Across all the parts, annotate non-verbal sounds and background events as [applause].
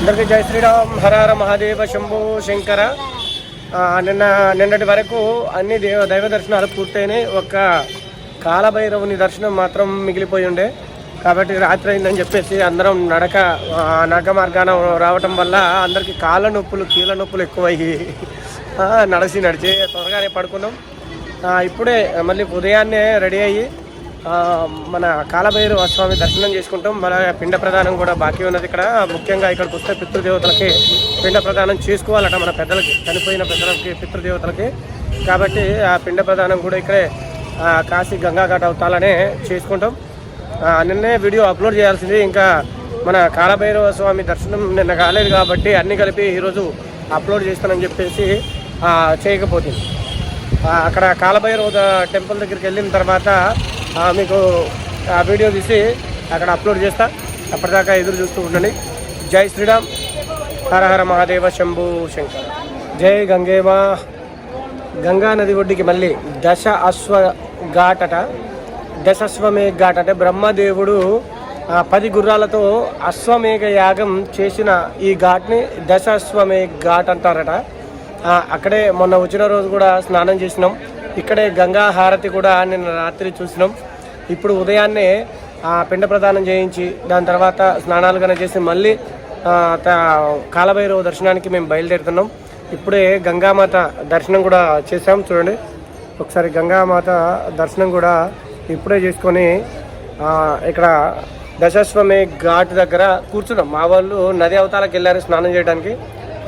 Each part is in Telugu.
అందరికీ జై శ్రీరామ్. హర హర మహాదేవ శంభు శంకర. నిన్న నిన్నటి వరకు అన్ని దేవ దైవ దర్శనాలు పూర్తయినాయి. ఒక్క కాలభైరవుని దర్శనం మాత్రం మిగిలిపోయి ఉండే. కాబట్టి రాత్రి అయిందని చెప్పేసి అందరం నడక నడక మార్గాన రావటం వల్ల అందరికీ కాళ్ళ నొప్పులు కీళ్ళ నొప్పులు ఎక్కువయ్యి. నడిచి నడిచి త్వరగానే పడుకున్నాం. ఇప్పుడే మళ్ళీ ఉదయాన్నే రెడీ అయ్యి మన కాలభైరవ స్వామి దర్శనం చేసుకుంటాం. మన పిండ ప్రదానం కూడా బాకీ ఉన్నది ఇక్కడ. ముఖ్యంగా ఇక్కడికి వస్తే పితృదేవతలకి పిండ ప్రదానం చేసుకోవాలట మన పెద్దలకి చనిపోయిన పెద్దలకి పితృదేవతలకి. కాబట్టి ఆ పిండ ప్రదానం కూడా ఇక్కడే కాశీ గంగాఘాట్ అవుతాలనే చేసుకుంటాం. నిన్నే వీడియో అప్లోడ్ చేయాల్సింది. ఇంకా మన కాలభైరవ స్వామి దర్శనం నిన్న కాలేదు కాబట్టి అన్నీ కలిపి ఈరోజు అప్లోడ్ చేస్తానని చెప్పేసి చేయకపోతుంది. అక్కడ కాలభైరవ టెంపుల్ దగ్గరికి వెళ్ళిన తర్వాత మీకు ఆ వీడియో తీసి అక్కడ అప్లోడ్ చేస్తా. అప్పటిదాకా ఎదురు చూస్తూ ఉండండి. జై శ్రీరామ్. హర హర మహాదేవ శంభు శంకర్. జై గంగేమా గంగా నది ఒడ్డుకి మళ్ళీ దశ అశ్వ ఘాట్ అట దశాశ్వమేఘ ఘాట్ అంటే బ్రహ్మదేవుడు పది గుర్రాలతో అశ్వమేఘ యాగం చేసిన ఈ ఘాట్ని దశాశ్వమేఘ ఘాట్ అంటారట. అక్కడే మొన్న వచ్చిన రోజు కూడా స్నానం చేసినాం. ఇక్కడే గంగా హారతి కూడా నిన్న రాత్రి చూసినాం. ఇప్పుడు ఉదయాన్నే ఆ, పిండ ప్రదానం చేయించి దాని తర్వాత స్నానాలు కనుక చేసి మళ్ళీ త- కాలభైరవ దర్శనానికి మేము బయలుదేరుతున్నాం. ఇప్పుడే గంగామాత దర్శనం కూడా చేసాం చూడండి. ఒకసారి గంగామాత దర్శనం కూడా ఇప్పుడే చేసుకొని ఇక్కడ దశాశ్వమే ఘాట్ దగ్గర కూర్చున్నాం. మా వాళ్ళు నది అవతాలకు వెళ్ళారు స్నానం చేయడానికి.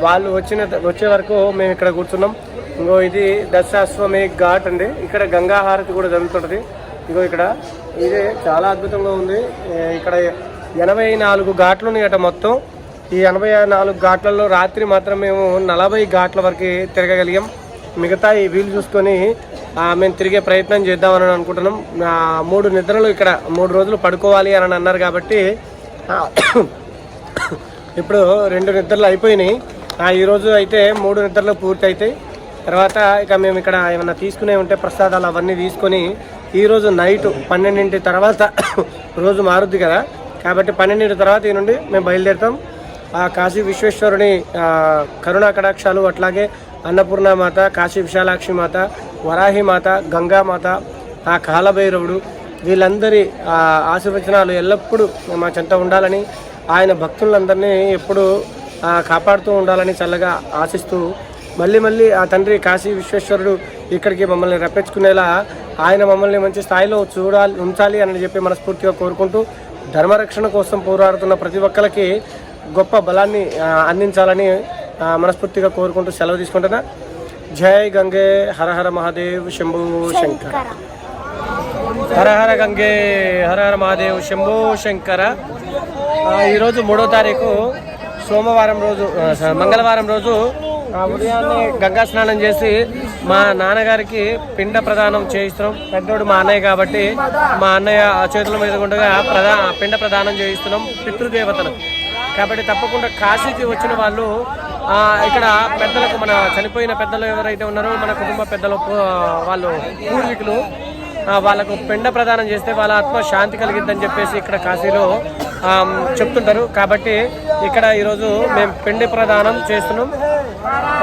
వాళ్ళు వచ్చిన వచ్చే వరకు మేము ఇక్కడ కూర్చున్నాం. ఇంకో ఇది దశాశ్వమే ఘాట్ అండి. ఇక్కడ గంగా హారతి కూడా జరుగుతుంటుంది. ఇగో ఇక్కడ ఇది చాలా అద్భుతంగా ఉంది. ఇక్కడ ఎనభై నాలుగు ఘాట్లు ఉన్నాయట మొత్తం. ఈ ఎనభై నాలుగు ఘాట్లలో రాత్రి మాత్రం మేము నలభై ఘాట్ల వరకు తిరగగలిగాం. మిగతా ఈ వీలు చూసుకొని మేము తిరిగే ప్రయత్నం చేద్దామని అనుకుంటున్నాం. మూడు నిద్రలు ఇక్కడ మూడు రోజులు పడుకోవాలి అని అన్నారు కాబట్టి ఇప్పుడు రెండు నిద్రలు అయిపోయినాయి. ఈరోజు అయితే మూడు నిద్రలు పూర్తి అవుతాయి తర్వాత ఇక మేము ఇక్కడ ఏమైనా తీసుకునే ఉంటే ప్రసాదాలు అవన్నీ తీసుకొని ఈరోజు నైట్ పన్నెండింటి తర్వాత [coughs] రోజు మారుద్ది కదా. కాబట్టి పన్నెండింటి తర్వాత ఈ నుండి మేము బయలుదేరుతాం. ఆ కాశీ విశ్వేశ్వరుని కరుణా కటాక్షాలు అట్లాగే అన్నపూర్ణ మాత కాశీ విశాలాక్షి మాత వరాహి మాత గంగా మాత ఆ కాలభైరవుడు వీళ్ళందరి ఆశీర్వచనాలు ఎల్లప్పుడూ మా చెంత ఉండాలని ఆయన భక్తులందరినీ ఎప్పుడూ కాపాడుతూ ఉండాలని చల్లగా ఆశిస్తూ మళ్ళీ మళ్ళీ ఆ తండ్రి కాశీ విశ్వేశ్వరుడు ఇక్కడికి మమ్మల్ని రప్పించుకునేలా ఆయన మమ్మల్ని మంచి స్థాయిలో చూడాలి ఉంచాలి అని చెప్పి మనస్ఫూర్తిగా కోరుకుంటూ ధర్మరక్షణ కోసం పోరాడుతున్న ప్రతి ఒక్కరికి గొప్ప బలాన్ని అందించాలని మనస్ఫూర్తిగా కోరుకుంటూ సెలవు తీసుకుంటున్నా. జై గంగే హర హర మహాదేవ్ శంభు శంకర. హర హర గంగే హర హర మహాదేవ్ శంభో శంకర. ఈరోజు మూడో తారీఖు సోమవారం రోజు మంగళవారం రోజు ఉదయాన్నే గంగా స్నానం చేసి మా నాన్నగారికి పిండ ప్రదానం చేయిస్తున్నాం. పెద్దోడు మా అన్నయ్య కాబట్టి మా అన్నయ్య ఆ చేతుల మీద ఉండగా ప్రధా పిండ ప్రదానం చేయిస్తున్నాం పితృదేవతలకు కాబట్టి తప్పకుండా కాశీకి వచ్చిన వాళ్ళు ఇక్కడ పెద్దలకు మన చనిపోయిన పెద్దలు ఎవరైతే ఉన్నారో మన కుటుంబ పెద్దలు వాళ్ళు పూర్వీకులు వాళ్ళకు పిండ ప్రదానం చేస్తే వాళ్ళ ఆత్మ శాంతి కలిగిద్దని చెప్పేసి ఇక్కడ కాశీలో చెప్తుంటారు. కాబట్టి ఇక్కడ ఈరోజు మేము పిండి ప్రదానం చేస్తున్నాం.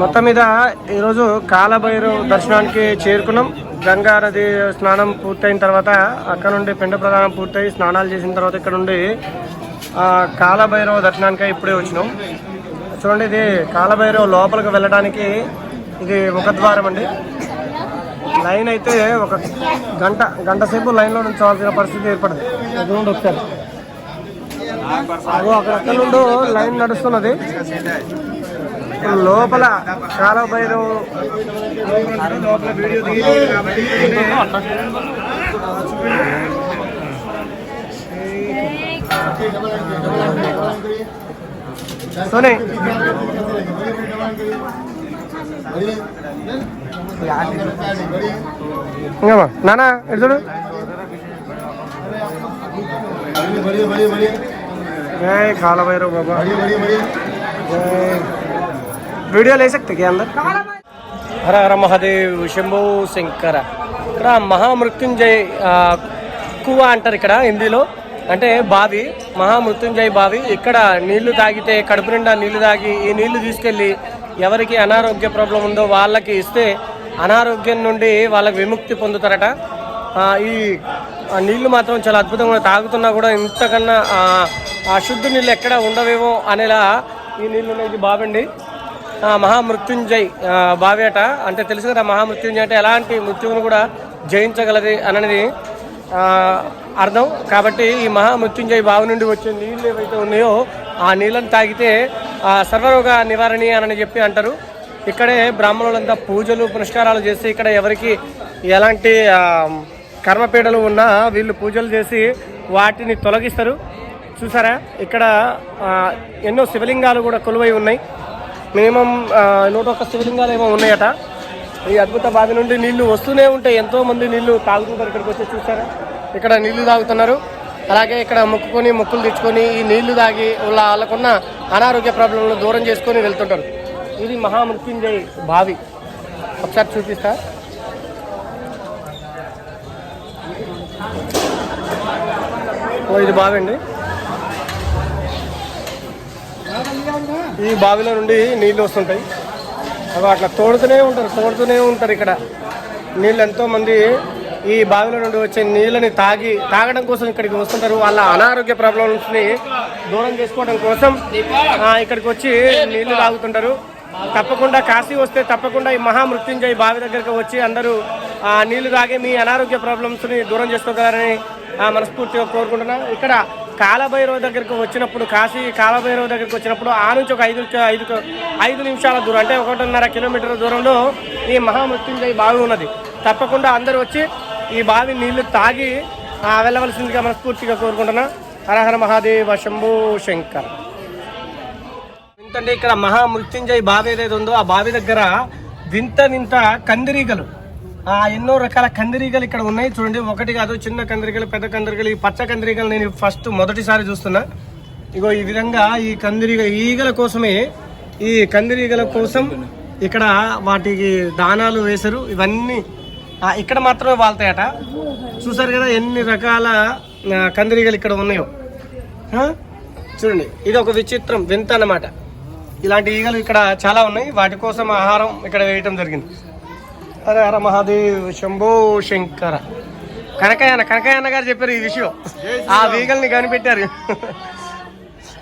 మొత్తం మీద ఈరోజు కాలభైరు దర్శనానికి చేరుకున్నాం. గంగా నది స్నానం పూర్తయిన తర్వాత అక్కడ నుండి పిండ ప్రదానం పూర్తయి స్నానాలు చేసిన తర్వాత ఇక్కడ నుండి కాలభైరవ దర్శనానికి ఇప్పుడే వచ్చినాం. చూడండి ఇది కాలభైరవ లోపలికి వెళ్ళడానికి ఇది ఒక ద్వారం అండి. లైన్ అయితే ఒక గంట గంట సేపు లైన్లో ఉంచవలసిన పరిస్థితి ఏర్పడింది. ఒకసారి. అక్కడ నుండి లైన్ నడుస్తున్నది. లోపల చాలా లోపల వీడియో దిగి సోనే నానా ఎటు చూడు? జై కాలభైరవ్ బాబా జై वीडियो ले सकते क्या अंदर हर हर महादेव శంభో శంకర ఇక్కడ మహామృత్యుంజయ్ ఆ, కువ అంటారు ఇక్కడ హిందీలో అంటే బావి మహామృత్యుంజయ్ బావి ఇక్కడ నీళ్లు తాగితే కడుపు నిండా నీళ్లు తాగి ఈ నీళ్లు తీసుకెళ్ళి ఎవరికి అనారోగ్య ప్రాబ్లం ఉందో వాళ్ళకి ఇస్తే అనారోగ్యం నుండి వాళ్ళకి విముక్తి పొందుతారట ఆ, ఈ ఆ నీళ్ళు మాత్రం చాలా అద్భుతంగా తాగుతున్నా కూడా ఇంతకన్నా అశుద్ధ నీళ్ళు ఎక్కడ ఉండవేమో అనేలా ఈ నీళ్ళు ఉన్నాయి. ఇది బాబండి. ఆ, మహామృత్యుంజయ్ ఆ, బావి అట అంటే తెలుసు కదా మహామృత్యుంజయ్ అంటే ఎలాంటి మృత్యువును కూడా జయించగలది అనేది అర్థం. కాబట్టి ఈ మహామృత్యుంజయ్ బావి నుండి వచ్చే నీళ్ళు ఏవైతే ఉన్నాయో ఆ నీళ్ళని తాగితే సర్వరోగ నివారణి అని చెప్పి అంటారు. ఇక్కడే బ్రాహ్మణులంతా పూజలు పునస్కారాలు చేసి ఇక్కడ ఎవరికి ఎలాంటి కర్మపీడలు ఉన్నా వీళ్ళు పూజలు చేసి వాటిని తొలగిస్తారు. చూసారా? ఇక్కడ ఎన్నో శివలింగాలు కూడా కొలువై ఉన్నాయి. మినిమం నూట ఒక్క శివలింగాలు ఏమో ఉన్నాయట. ఈ అద్భుత బావి నుండి నీళ్ళు వస్తూనే ఉంటాయి. ఎంతో మంది నీళ్ళు తాగుతుంటారు ఇక్కడికి వచ్చి చూసారా? ఇక్కడ నీళ్ళు తాగుతున్నారు. అలాగే ఇక్కడ మొక్కుకొని మొక్కులు తెచ్చుకొని ఈ నీళ్ళు తాగి వాళ్ళ వాళ్ళకున్న అనారోగ్య ప్రాబ్లంను దూరం చేసుకొని వెళ్తుంటారు. ఇది మహామృత్యుంజయ్ బావి. ఒకసారి చూపిస్తా. ఓ ఇది బావి అండి. ఈ బావిలో నుండి నీళ్ళు వస్తుంటాయి. అవి అట్లా తోడుతూనే ఉంటారు తోడుతూనే ఉంటారు ఇక్కడ. నీళ్ళు ఎంతోమంది ఈ బావిలో నుండి వచ్చే నీళ్ళని తాగి తాగడం కోసం ఇక్కడికి వస్తుంటారు. వాళ్ళ అనారోగ్య ప్రాబ్లమ్స్ని దూరం చేసుకోవడం కోసం ఇక్కడికి వచ్చి నీళ్ళు తాగుతుంటారు. తప్పకుండా కాశీ వస్తే తప్పకుండా ఈ మహామృత్యుంజయ బావి దగ్గరకు వచ్చి అందరూ నీళ్ళు తాగి మీ అనారోగ్య ప్రాబ్లమ్స్ని దూరం చేసుకోగలరని ఆ, మనస్ఫూర్తిగా కోరుకుంటున్నాను ఇక్కడ కాలభైరవ దగ్గరకు వచ్చినప్పుడు కాశీ కాలభైరవ దగ్గరకు వచ్చినప్పుడు ఆ నుంచి ఒక ఐదు ఐదు ఐదు నిమిషాల దూరం అంటే ఒకటిన్నర కిలోమీటర్ల దూరంలో ఈ మహామృత్యుంజయ బావి ఉన్నది. తప్పకుండా అందరూ వచ్చి ఈ బావి నీళ్ళు తాగి వెళ్ళవలసిందిగా మనస్ఫూర్తిగా కోరుకుంటున్నా. హరహర మహాదేవ శంభు శంకర్. ఏంటంటే ఇక్కడ మహామృత్యుంజయ బావి ఏదైతే ఉందో ఆ బావి దగ్గర వింత వింత కందిరీగలు ఎన్నో రకాల కందిరీగలు ఇక్కడ ఉన్నాయి. చూడండి ఒకటి కాదు చిన్న కందిరీగలు పెద్ద కందిరీగలు ఈ పచ్చ కందిరీగలు నేను ఫస్ట్ మొదటిసారి చూస్తున్నా. ఇగో ఈ విధంగా ఈ కందిరీగ ఈగల కోసమే ఈ కందిరీగల కోసం ఇక్కడ వాటికి దానాలు వేశారు. ఇవన్నీ ఇక్కడ మాత్రమే వాళ్తాయట. చూసారు కదా ఎన్ని రకాల కందిరీగలు ఇక్కడ ఉన్నాయో. చూడండి ఇది ఒక విచిత్రం వింత అన్నమాట. ఇలాంటి ఈగలు ఇక్కడ చాలా ఉన్నాయి. వాటి కోసం ఆహారం ఇక్కడ వేయటం జరిగింది. హర హర మహాదేవ్ శంభో శంకర. కనకయ్య అన్న కనకయ్య అన్న గారు చెప్పారు ఈ విషయం. ఆ ఈగల్ని కనిపెట్టారు.